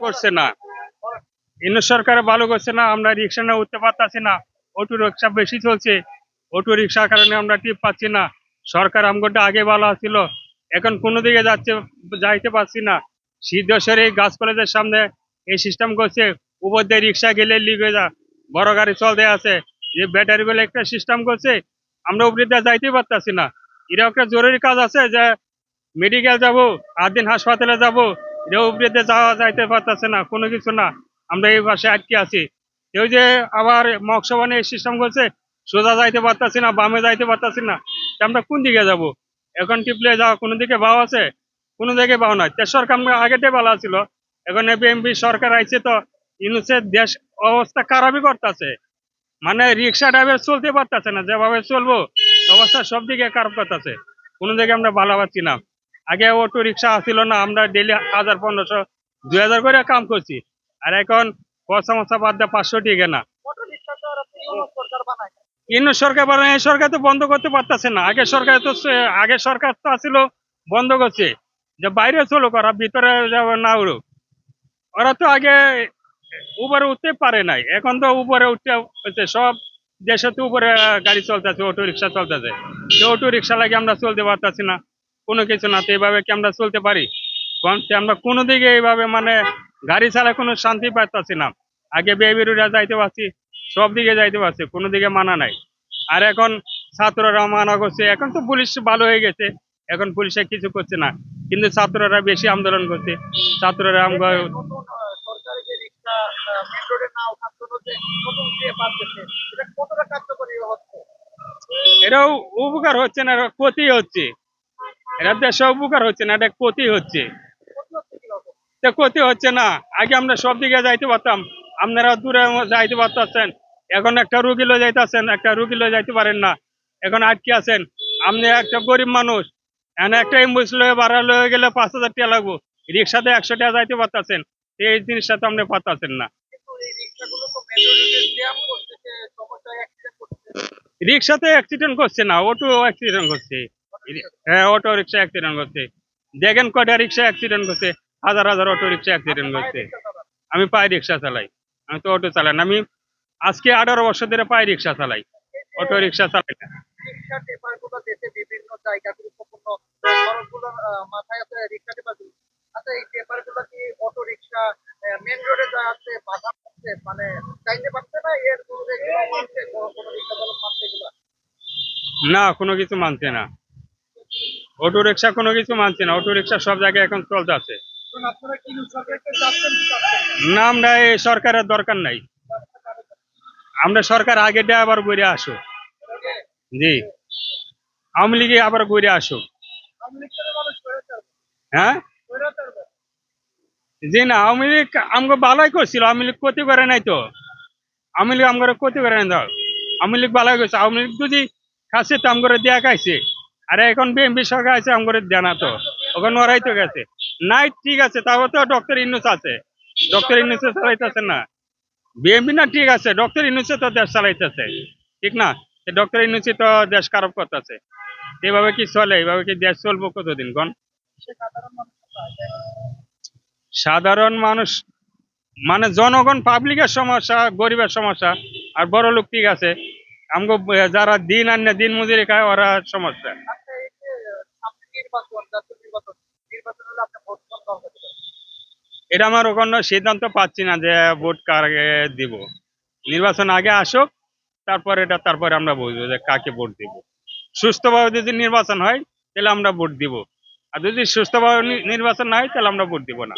করছে না। ইন্দ্র সরকার ভালো করছে না, আমরা রিক্সা না উঠতে পারতাছি না, অটো রিক্সা বেশি চলছে, অটো রিক্সার কারণে আমরা টিপ পাচ্ছি না। সরকার আমগোটা আগে ভালো ছিল এখন কোনো দিকে যাচ্ছে, যাইতে পারছি না। সিদ্ধেশ্বরী গাছ কলেজের সামনে এই সিস্টেম করছে, উপর দিয়ে রিক্সা গেলে লিগে যা বড় গাড়ি চলতে আছে, যে ব্যাটারি বলে একটা সিস্টেম করছে, আমরা উপরে দিয়ে যাইতে পারতাছি না। এটা একটা জরুরি কাজ আছে যে মেডিকেল যাব আট দিন হাসপাতালে যাব এটা উপরে যাওয়া যাইতে পারতেছে না, কোনো কিছু না। আমরা এই পাশে আটকে আছি। কেউ যে আবার মকসবানে সিস্টেম করছে সোজা যাইতে পারতাছি না, বামে যাইতে পারতাছি না। আমরা কোন দিকে যাব? এখন টিপলে যাওয়া কোনো দিকে ভাও আছে? কোনো দিকে ভাও নাই। তে সরকার আগেতে ভালো ছিল। এখন বিএমপি সরকার আইছে তো ইউনুসের দেশ অবস্থা খারাপই করতেছে। মানে রিক্সা ড্রাইভার চলতে পারতেছে না, যেভাবে চলবো, অবস্থা সব দিকে খারাপ করতেছে। কোনো দিকে আমরা ভালো পাচ্ছি না। আগে অটো রিক্সা আসছিল না, আমরা ডেলি হাজার পনেরোশো, দুই হাজার করে কাম করছি। আর এখন পয়সা বাদ দেয় পাঁচশো টিকে না কিন্তু সরকার এই সরকার তো বন্ধ করতে পারতেছে না। আগে সরকার তো আগে সরকার তো আসছিল বন্ধ করছে। যে বাইরে চলো করা ভিতরে যাব না উড়ুক। ওরা তো আগে উপরে উঠতে পারে নাই। এখন তো উপরে উঠতে হচ্ছে। সব দেশে তো উপরে গাড়ি চলতেছে, অটো রিক্সা চলতেছে। অটো রিক্সা লাগে আমরা চলতে পারতেছি না। কোনো কিছু না, তো এইভাবে কি আমরা চলতে পারি? আমরা কোনো দিকে এইভাবে মানে গাড়ি ছাড়া কোনো শান্তি পাইতেছি না। আগে বেবিরুরা যাইতে পারছি, সব দিকে যাইতে পারছি, কোনো দিকে মানা নাই। আর এখন ছাত্ররা মানা করছে, এখন তো পুলিশ ভালো হয়ে গেছে, এখন পুলিশে কিছু করছে না। কিন্তু ছাত্ররা বেশি আন্দোলন করছে। ছাত্ররা আমরা এটাও উপকার হচ্ছে না ক্ষতি হচ্ছে। এটা দেশে উপকার হচ্ছে না, এটা ক্ষতি হচ্ছে। ক্ষতি হচ্ছে না। আগে আমরা সব দিকে যাইতে পারতাম। আপনারা দূরে যাইতে পারতেছেন। এখন একটা রুগী লয়ে যাইতেছেন, একটা রুগী লয়ে যাইতে পারেন না। এখন আটকে আছেন। আপনি একটা গরিব মানুষ এখানে একটা অ্যাম্বুলেন্স লয়ে ভাড়া লয়ে গেলে পাঁচ হাজার টাকা লাগবো। রিক্সাতে একশো টাকা যাইতে পারতেছেন। এই জিনিসটা তো আপনি পারতেছেন না। রিক্সাতে অ্যাক্সিডেন্ট করছে না অটো অ্যাক্সিডেন্ট করছে। হ্যাঁ অটো রিক্সা অ্যাক্সিডেন্ট করছে দেখেন কয়টা রিক্সা অ্যাক্সিডেন্ট করছে হাজার হাজার অটো রিক্সা অ্যাক্সিডেন্ট করছে আমি পায়ে রিক্সা চালাই। আমি তো অটো চালাই না। আমি আজকে আঠারো বছর ধরে পায়ে রিক্সা চালাই। অটো রিক্সা চালাই না। বিভিন্ন জায়গা গুরুত্বপূর্ণ মাথায় আছে রিক্সা আচ্ছা এই কি অটো রিক্সা মেন রোডে যা আছে বাধা পাচ্ছে মানে চাইতে পারছে না? এর দূরে মানছে কোনো রিক্সা মানছে না কোনো কিছু মানছে না। অটো রিক্সা কোনো কিছু মানছে না। অটো রিক্সা সব জায়গায় এখন চলতে আছে। না আমরা এই সরকারের দরকার নাই। আমরা সরকার আগে দিয়ে আবার ঘুরে আসুক। জি। আওয়ামী লীগে আবার ঘুরে হবে হ্যাঁ? জি না আওয়ামী লীগ আমাকে ভালোই করছিল। আওয়ামী লীগ ক্ষতি করে নাই তো। আওয়ামী লীগ আমার ক্ষতি করে নাই ধর আওয়ামী লীগ ভালোই করছে। আওয়ামী লীগ যদি খাচ্ছে তো আমার দেয়া খাইছে। আর এখন বিএমপি সরকার আছে আমার দেয় না তো। ওখানে ওরাই তো গেছে। নাই ঠিক আছে তাও তো ডক্টর ইনুস আছে। ডক্টর ইনুসে চালাইতেছে না। বিএমপি না ঠিক আছে ডক্টর ইনুসে তো দেশ চালাইতেছে। ঠিক না? ডক্টর ইনুসে তো দেশ খারাপ করতেছে। এভাবে কি চলে? এইভাবে কি দেশ চলবো কতদিন, কোন? সাধারণ মানুষ মানে জনগণ পাবলিকের সমস্যা, গরিবের সমস্যা, আর বড় লোক ঠিক আছে। আমগো, যারা দিন আনে দিন মজুরি খায়, ওরা সমস্যা আচ্ছা এই যে সামনে নির্বাচন জাতীয় নির্বাচন নির্বাচন হলে আপনি ভোট কোন দলকে দেবেন এটা আমার ওখানে সিদ্ধান্ত পাচ্ছি না যে ভোট কাকে দিব। নির্বাচন আগে আসুক, তারপর এটা, তারপরে আমরা বুঝব যে কাকে ভোট দিব। সুস্থভাবে যদি নির্বাচন হয়, তাহলে আমরা ভোট দিব। আর যদি সুস্থভাবে নির্বাচন না হয়, তাহলে আমরা ভোট দিব না।